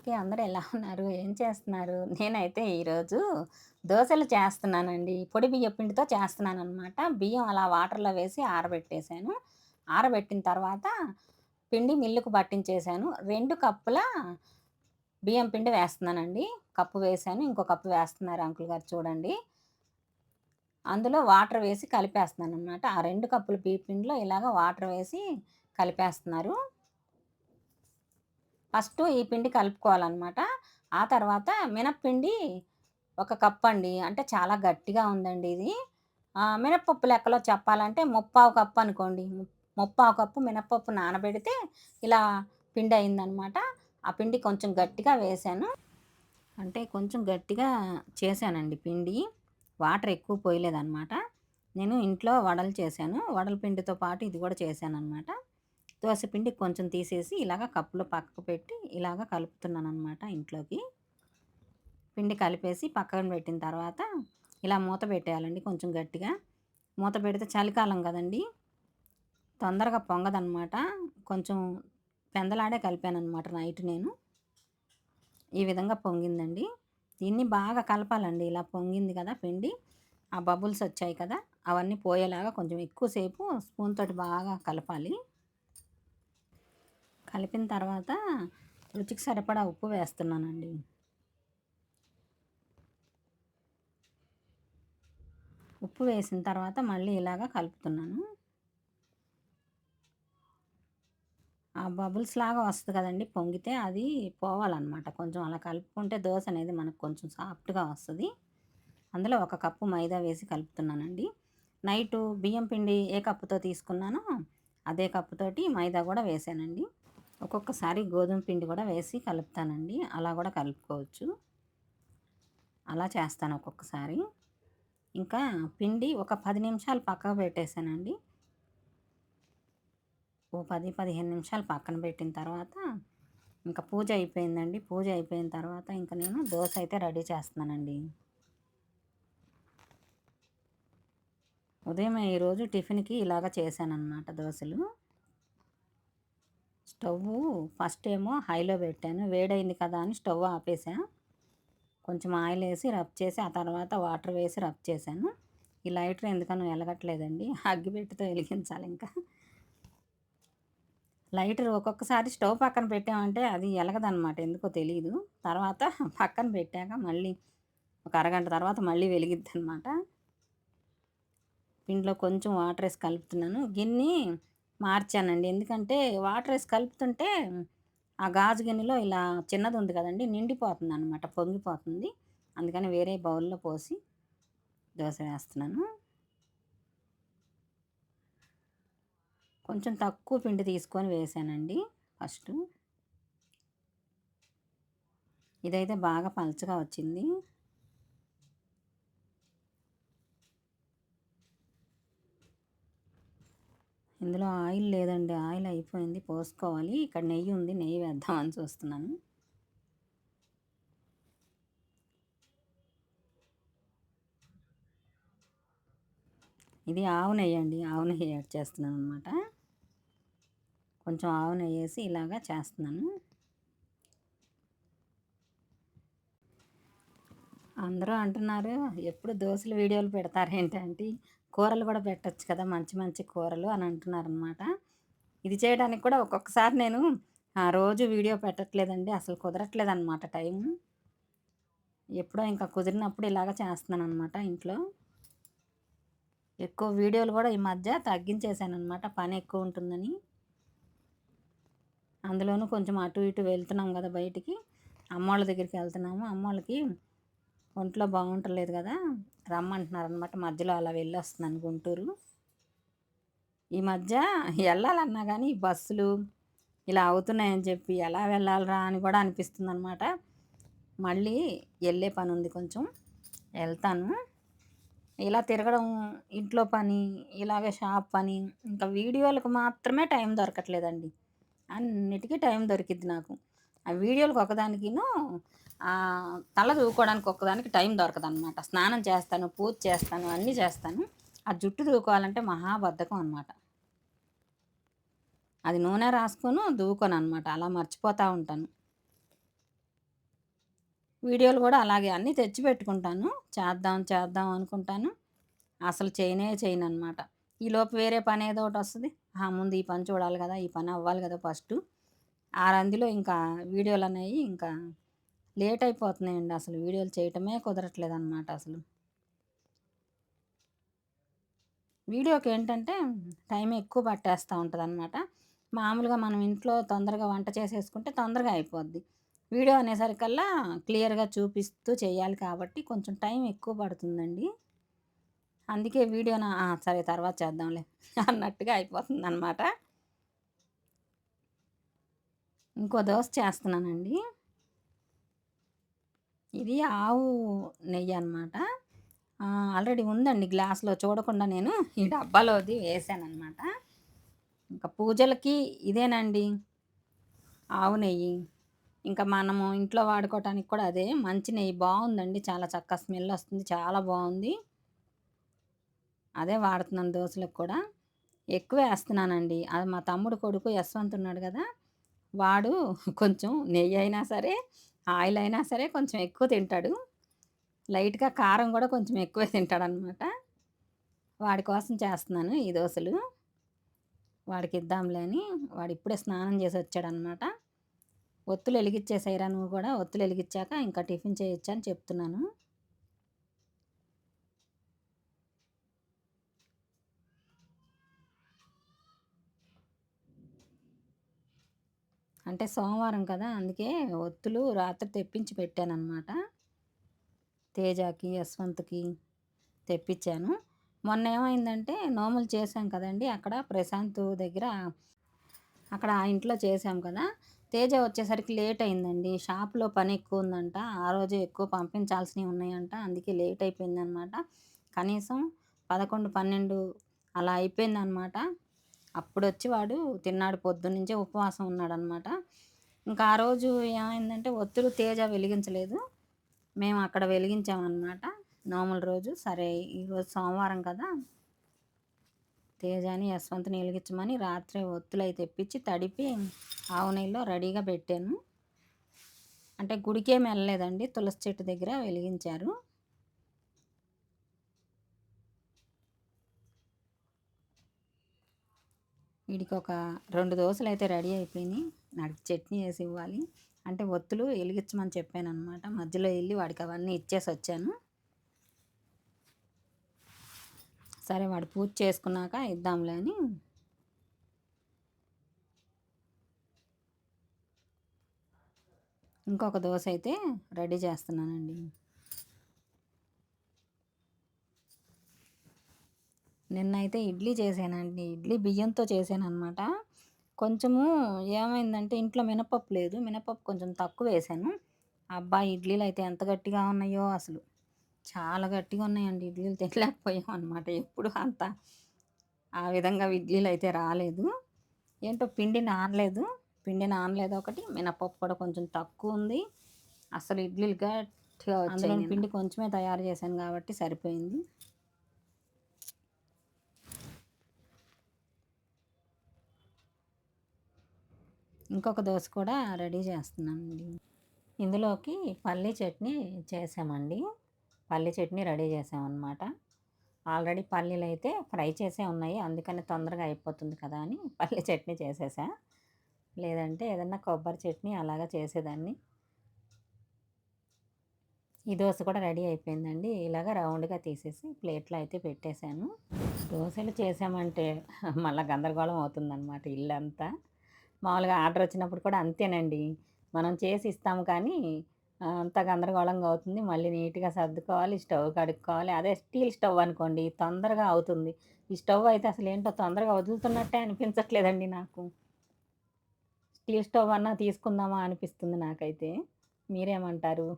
అందరికీ అందరూ ఎలా ఉన్నారు? ఏం చేస్తున్నారు? నేనైతే ఈరోజు దోశలు చేస్తున్నానండి. పొడి బియ్యం పిండితో చేస్తున్నాననమాట. బియ్యం అలా వాటర్‌లో వేసి ఆరబెట్టేసాను. ఆరబెట్టిన తర్వాత పిండి మిల్లుకు పట్టించేసాను. రెండు కప్పుల బియ్యం పిండి వేస్తున్నానండి. కప్పు వేసాను. ఇంకో కప్పు వేస్తున్నారు అంకుల్ గారు చూడండి. అందులో వాటర్ వేసి కలిపేస్తున్నాను అనమాట ఆ రెండు కప్పుల బియ్య పిండిలో ఇలాగ వాటర్ వేసి కలిపేస్తున్నారు. ఫస్ట్ ఈ పిండి కలుపుకోవాలన్నమాట ఆ తర్వాత మినప్పిండి ఒక కప్పండి. అంటే చాలా గట్టిగా ఉందండి ఇది. మినప్పప్పు మినపప్పు లెక్కలో చెప్పాలంటే ముప్పావు కప్పు అనుకోండి. ముప్పావు కప్పు మినప్పప్పు నానబెడితే ఇలా పిండి అయిందనమాట. ఆ పిండి కొంచెం గట్టిగా వేశాను. అంటే కొంచెం గట్టిగా చేశానండి పిండి. వాటర్ ఎక్కువ పోయలేదనమాట. నేను ఇంట్లో వడలు చేశాను. వడల పిండితో పాటు ఇది కూడా చేశాను అనమాట పిండి కొంచెం తీసేసి ఇలాగ కప్పులో పక్కకు పెట్టి ఇలాగ కలుపుతున్నాననమాట ఇంట్లోకి. పిండి కలిపేసి పక్కన పెట్టిన తర్వాత ఇలా మూత పెట్టేయాలండి కొంచెం గట్టిగా. మూత పెడితే చలికాలం కదండీ! తొందరగా పొంగదనమాట. కొంచెం పెందలాడే కలిపాననమాట నైట్ నేను. ఈ విధంగా పొంగిందండి. దీన్ని బాగా కలపాలండి. ఇలా పొంగింది కదా పిండి. ఆ బబుల్స్ వచ్చాయి కదా! అవన్నీ పోయేలాగా కొంచెం ఎక్కువసేపు స్పూన్ తోటి బాగా కలపాలి. కలిపిన తర్వాత రుచికి సరిపడా ఉప్పు వేస్తున్నానండి. ఉప్పు వేసిన తర్వాత మళ్ళీ ఇలాగా కలుపుతున్నాను. ఆ బబుల్స్ లాగా వస్తుంది కదండి పొంగితే అది పోవాలన్నమాట కొంచెం అలా కలుపుకుంటే దోశ అనేది మనకు కొంచెం సాఫ్ట్‌గా వస్తుంది అందులో ఒక కప్పు మైదా వేసి కలుపుతున్నానండి. నైటు బియ్యం పిండి ఏ కప్పుతో తీసుకున్నానో అదే కప్పుతోటి మైదా కూడా వేసానండి ఒక్కొక్కసారి గోధుమ పిండి కూడా వేసి కలుపుతానండి. అలా కూడా కలుపుకోవచ్చు. అలా చేస్తాను ఒక్కొక్కసారి. ఇంకా పిండి ఒక పది నిమిషాలు పక్కకు పెట్టేశానండి ఓ 10, 15 నిమిషాలు పక్కన పెట్టిన తర్వాత ఇంకా పూజ అయిపోయిందండి. పూజ అయిపోయిన తర్వాత ఇంకా నేను దోశ అయితే రెడీ చేస్తున్నానండి. ఉదయం ఈరోజు టిఫిన్‌కి ఇలాగ చేశానన్నమాట దోశలు స్టవ్వు ఫస్ట్ ఏమో హైలో పెట్టాను. వేడైంది కదా అని స్టవ్ ఆపేసా. కొంచెం ఆయిల్ వేసి రబ్ చేసి ఆ తర్వాత వాటర్ వేసి రబ్ చేశాను. ఈ లైటర్ ఎందుకనో అగ్గిపెట్టితో వెలిగించాలి ఇంకా లైటర్ ఒక్కొక్కసారి స్టవ్ పక్కన పెట్టామంటే అది ఎలగదనమాట. ఎందుకో తెలియదు తర్వాత పక్కన పెట్టాక మళ్ళీ ఒక అరగంట తర్వాత మళ్ళీ వెలిగిద్ది అనమాట పిండిలో కొంచెం వాటర్ వేసి కలుపుతున్నాను. గిన్నీ మార్చానండి. ఎందుకంటే వాటర్ వేసి కలుపుతుంటే ఆ గాజు గిన్నెలో ఇలా చిన్నది ఉంది కదండీ! నిండిపోతుందనమాట. పొంగిపోతుంది. అందుకని వేరే బౌల్‌లో పోసి దోశ వేస్తున్నాను. కొంచెం తక్కువ పిండి తీసుకొని వేసానండి ఫస్ట్ ఇదైతే బాగా పలచగా వచ్చింది. ఇందులో ఆయిల్ లేదండి. ఆయిల్ అయిపోయింది. పోసుకోవాలి. ఇక్కడ నెయ్యి ఉంది. నెయ్యి వేద్దామని చూస్తున్నాను. ఇది ఆవు నెయ్యండి. ఆవు నెయ్యి యాడ్ చేస్తున్నాననమాట. కొంచెం ఆవు నెయ్యి వేసి ఇలాగా చేస్తున్నాను. అందరూ అంటున్నారు, "ఎప్పుడు దోశలు వీడియోలు పెడతారు ఏంటంటే కూరలు కూడా పెట్టచ్చు కదా! మంచి మంచి కూరలు" అని అంటున్నారనమాట. ఇది చేయడానికి కూడా ఒక్కొక్కసారి నేను ఆ రోజు వీడియో పెట్టట్లేదండి. అసలు కుదరట్లేదనమాట టైం ఎప్పుడో ఇంకా కుదిరినప్పుడు ఇలాగ చేస్తున్నాననమాట ఇంట్లో. ఎక్కువ వీడియోలు కూడా ఈ మధ్య తగ్గించేసాననమాట. పని ఎక్కువ ఉంటుందని. అందులోనూ కొంచెం అటు ఇటు వెళ్తున్నాం కదా బయటికి. అమ్మోళ్ళ దగ్గరికి వెళ్తున్నాము. అమ్మోళ్ళకి ఒంట్లో బాగుంటలేదు కదా! రమ్మంటున్నారనమాట. మధ్యలో అలా వెళ్ళొస్తున్నాను గుంటూరు. ఈ మధ్య వెళ్ళాలన్నా కానీ బస్సులు ఇలా అవుతున్నాయని చెప్పి ఎలా వెళ్ళాలిరా అని కూడా అనిపిస్తుంది అనమాట మళ్ళీ వెళ్ళే పని ఉంది కొంచెం. వెళ్తాను ఇలా తిరగడం, ఇంట్లో పని, ఇలాగే షాప్ పని, ఇంకా వీడియోలకు మాత్రమే టైం దొరకట్లేదండి. అన్నిటికీ టైం దొరికిద్ది నాకు. ఆ వీడియోలకు ఒకదానికిను తల దూకోవడానికి ఒక్కదానికి టైం దొరకదనమాట. స్నానం చేస్తాను, పూజ చేస్తాను, అన్నీ చేస్తాను. ఆ జుట్టు దూకోవాలంటే మహాబద్ధకం అనమాట. అది నూనె రాసుకొని రాసుకోను, అనమాట అలా మర్చిపోతూ ఉంటాను. వీడియోలు కూడా అలాగే అన్నీ తెచ్చి పెట్టుకుంటాను చేద్దాం చేద్దాం అనుకుంటాను అసలు చేయనే చేయను అనమాట ఈలోపు వేరే పని ఏదో ఒకటి వస్తుంది ఆ ముందు ఈ పని చూడాలి కదా ఈ పని అవ్వాలి కదా ఫస్ట్ ఆ రందిలో ఇంకా వీడియోలు అనేవి ఇంకా లేట్ అయిపోతున్నాయండి అసలు వీడియోలు చేయటమే కుదరట్లేదు అనమాట అసలు. వీడియోకి ఏంటంటే టైం ఎక్కువ పట్టేస్తూ ఉంటుంది అనమాట మామూలుగా మనం ఇంట్లో తొందరగా వంట చేసేసుకుంటే తొందరగా అయిపోద్ది. వీడియో అనేసరికల్లా క్లియర్గా చూపిస్తూ చేయాలి కాబట్టి కొంచెం టైం ఎక్కువ పడుతుందండి. అందుకే వీడియోన సరే తర్వాత చేద్దాంలే అన్నట్టుగా అయిపోతుంది అనమాట ఇంకో దోశ చేస్తున్నానండి. ఇది ఆవు నెయ్యి అనమాట ఆల్రెడీ ఉందండి గ్లాస్లో చూడకుండా నేను ఈ డబ్బాలోది వేసాను అనమాట ఇంకా పూజలకి ఇదేనండి ఆవు నెయ్యి. ఇంకా మనము ఇంట్లో వాడుకోవటానికి కూడా అదే మంచి నెయ్యి. బాగుందండి చాలా చక్కగా స్మెల్ వస్తుంది చాలా బాగుంది. అదే వాడుతున్నాను దోశలకు కూడా. ఎక్కువ వేస్తున్నానండి. అది మా తమ్ముడు కొడుకు యశ్వంత్ ఉన్నాడు కదా వాడు కొంచెం నెయ్యి అయినా సరే ఆయిల్ అయినా సరే కొంచెం ఎక్కువ తింటాడు. లైట్గా కారం కూడా కొంచెం ఎక్కువే తింటాడనమాట వాడి కోసం చేస్తున్నాను ఈ దోశలు. వాడికి ఇద్దాంలే అని వాడు ఇప్పుడే స్నానం చేసి వచ్చాడనమాట ఒత్తులు వెలిగించేసాయిరా నువ్వు కూడా ఒత్తులు వెలిగించాక ఇంకా టిఫిన్ చేయొచ్చు అని చెప్తున్నాను. అంటే సోమవారం కదా! అందుకే ఒత్తులు రాత్రి తెప్పించి పెట్టానమాట తేజాకి యశ్వంత్కి తెప్పించాను. మొన్న ఏమైందంటే నోములు చేసాం కదండి! అక్కడ ప్రశాంత్ దగ్గర అక్కడ ఆ ఇంట్లో చేసాం కదా! తేజ వచ్చేసరికి లేట్ అయిందండి షాప్లో పని ఎక్కువ ఉందంట ఆ రోజు ఎక్కువ పంపించాల్సినవి ఉన్నాయంట. అందుకే లేట్ అయిపోయిందనమాట కనీసం పదకొండు పన్నెండు అలా అయిపోయిందనమాట అప్పుడు వచ్చి వాడు తిన్నాడు పొద్దున్నుంచే ఉపవాసం ఉన్నాడనమాట. ఇంకా ఆ రోజు ఏమైందంటే ఒత్తులు తేజ వెలిగించలేదు. మేము అక్కడ వెలిగించామన్నమాట నోముల రోజు సరే ఈరోజు సోమవారం కదా. తేజాని యశ్వంత్ని వెలిగించమని రాత్రి ఒత్తులు అయితే తెప్పించి తడిపి ఆవు నెయ్యిలో రెడీగా పెట్టాను. అంటే గుడికేం వెళ్ళలేదండి. తులసి చెట్టు దగ్గర వెలిగించారు. వీడికి ఒక రెండు దోశలు అయితే రెడీ అయిపోయినాయి. నాకు చట్నీ వేసి ఇవ్వాలి. అంటే ఒత్తులు వెలిగించమని చెప్పాను అనమాట మధ్యలో వెళ్ళి వాడికి అవన్నీ ఇచ్చేసి వచ్చాను. సరే వాడు పూజ చేసుకున్నాక ఇద్దాంలే అని. ఇంకొక దోశ అయితే రెడీ చేస్తున్నానండి. నిన్నైతే ఇడ్లీ చేశానండి. ఇడ్లీ బియ్యంతో చేశాను అనమాట కొంచెము ఏమైందంటే ఇంట్లో మినపప్పు లేదు. మినపప్పు కొంచెం తక్కువ వేసాను అబ్బాయి ఇడ్లీలు అయితే ఎంత గట్టిగా ఉన్నాయో అసలు. చాలా గట్టిగా ఉన్నాయండి. ఇడ్లీలు తినలేకపోయాం అనమాట ఎప్పుడు అంత ఆ విధంగా ఇడ్లీలు అయితే రాలేదు. ఏంటో పిండి నానలేదు. పిండి నానలేదు ఒకటి. మినపప్పు కూడా కొంచెం తక్కువ ఉంది. అసలు ఇడ్లీలు గట్టిగా వచ్చాయి పిండి కొంచెమే తయారు చేశాను కాబట్టి సరిపోయింది. ఇంకొక దోశ కూడా రెడీ చేస్తున్నానండి. ఇందులోకి పల్లీ చట్నీ చేసామండి. పల్లీ చట్నీ రెడీ చేసామన్నమాట. ఆల్రెడీ పల్లీలు అయితే ఫ్రై చేసే ఉన్నాయి. అందుకని తొందరగా అయిపోతుంది కదా అని పల్లీ చట్నీ చేసేసా. లేదంటే ఏదన్నా కొబ్బరి చట్నీ అలాగా చేసేదాన్ని. ఈ దోశ కూడా రెడీ అయిపోయిందండి. ఇలాగ రౌండ్గా తీసేసి ప్లేట్లో అయితే పెట్టేశాను. దోశలు చేసామంటే మళ్ళీ గందరగోళం అవుతుందన్నమాట ఇల్లంతా. మామూలుగా ఆర్డర్ వచ్చినప్పుడు కూడా అంతేనండి. మనం చేసి ఇస్తాము కానీ అంత గందరగోళంగా అవుతుంది. మళ్ళీ నీట్గా సర్దుకోవాలి స్టవ్ కడుక్కోవాలి. అదే స్టీల్ స్టవ్ అనుకోండి తొందరగా అవుతుంది. ఈ స్టవ్ అయితే అసలు ఏంటో తొందరగా వదులుతున్నట్టే అనిపించట్లేదండి నాకు. స్టీల్ స్టవ్ అన్నా తీసుకుందామా అనిపిస్తుంది నాకైతే. మీరేమంటారు?